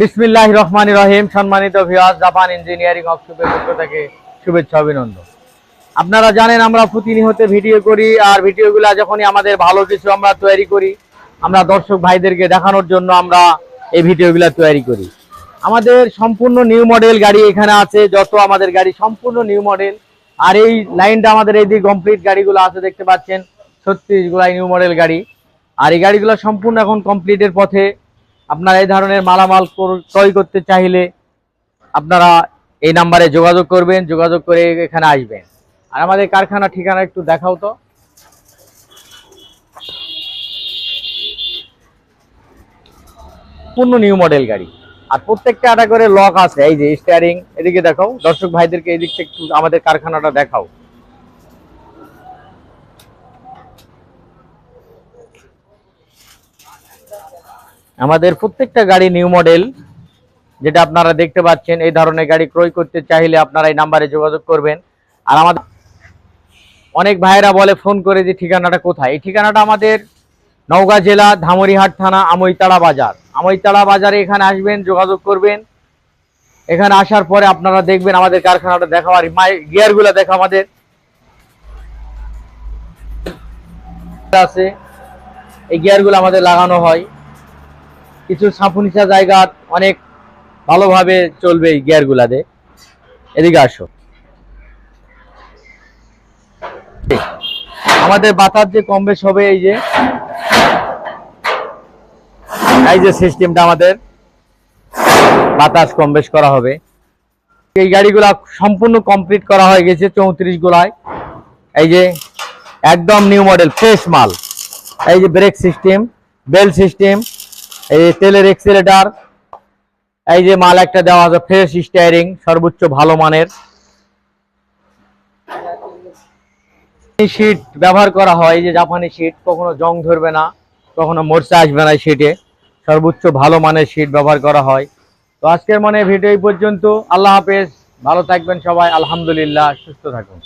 বিসমিল্লাহ রহমান রহিম সম্মানিত ভিওয়াস Japan engineering অফিসের পক্ষ থেকে শুভেচ্ছা অভিনন্দন। আপনারা জানেন আমরা প্রতিনিয়ত ভিডিও করি আর ভিডিওগুলো যখনই আমাদের ভালো কিছু আমরা তৈরি করি, আমরা দর্শক ভাইদেরকে দেখানোর জন্য আমরা এই ভিডিওগুলো তৈরি করি। আমাদের সম্পূর্ণ নিউ মডেল গাড়ি এখানে আছে, যত আমাদের গাড়ি সম্পূর্ণ নিউ মডেল আর এই লাইনটা আমাদের এই দিকে কমপ্লিট গাড়িগুলো আছে, দেখতে পাচ্ছেন ছত্রিশ গুলাই নিউ মডেল গাড়ি। আর এই গাড়িগুলো সম্পূর্ণ এখন কমপ্লিটের পথে। আপনারা এই ধরনের মালামাল ক্রয় করতে চাইলে আপনারা এই নাম্বারে যোগাযোগ করবেন, যোগাযোগ করে এখানে আসবেন। আর আমাদের কারখানা ঠিকানা একটু দেখাও তো। পূর্ণ নিউ মডেল গাড়ি। আর প্রত্যেকটা একটা করে লক আছে, এই যে স্টিয়ারিং এদিকে দেখাও। দর্শক ভাইদেরকে এদিক থেকে একটু আমাদের কারখানাটা দেখাও। আমাদের প্রত্যেকটা গাড়ি নিউ মডেল যেটা আপনারা দেখতে পাচ্ছেন, এই ধরনের গাড়ি ক্রয় করতে চাইলে আপনারা এই নাম্বারে যোগাযোগ করবেন। আর আমাদের অনেক ভাইয়েরা বলে ফোন করে যে ঠিকানাটা কোথায়? এই ঠিকানাটা আমাদের নওগাঁ জেলা, ধামরিহাট থানা আমইতাড়া বাজার। আমইতাড়া বাজারে এখানে আসবেন, যোগাযোগ করবেন। এখানে আসার পরে আপনারা দেখবেন আমাদের কারখানাটা দেখা আর গিয়ারগুলো দেখা আমাদের। আছে। এই গিয়ারগুলো আমাদের লাগানো হয়। কিছু সাপুনিচা জায়গা অনেক ভালোভাবে চলবে এই গিয়ারগুলাতে। এদিকে আসো। আমাদের বাতাস যে কম বেশ হবে এই যে এই যে সিস্টেমটা আমাদের, বাতাস কম বেশ করা হবে। এই গাড়িগুলা সম্পূর্ণ কমপ্লিট করা হয়ে গেছে চৌত্রিশ গুলায়। এই যে একদম নিউ মডেল ফ্রেশ মাল। এই যে ব্রেক সিস্টেম বেল সিস্টেম এই তেলের এক্সিলেটার এই যে মাল একটা দেওয়া আছে ফ্রেশ স্টায়ারিং সর্বোচ্চ ভালো মানের। শীট ব্যবহার করা হয়, এই যে জাপানি শীট কখনো জং ধরবে না, কখনো মোর্চা আসবে না শীটে সর্বোচ্চ ভালো মানের শীট ব্যবহার করা হয়। তো আজকের মানে ভিডিও এই পর্যন্ত। আল্লাহ হাফেজ। ভালো থাকবেন সবাই। আলহামদুলিল্লাহ। সুস্থ থাকুন।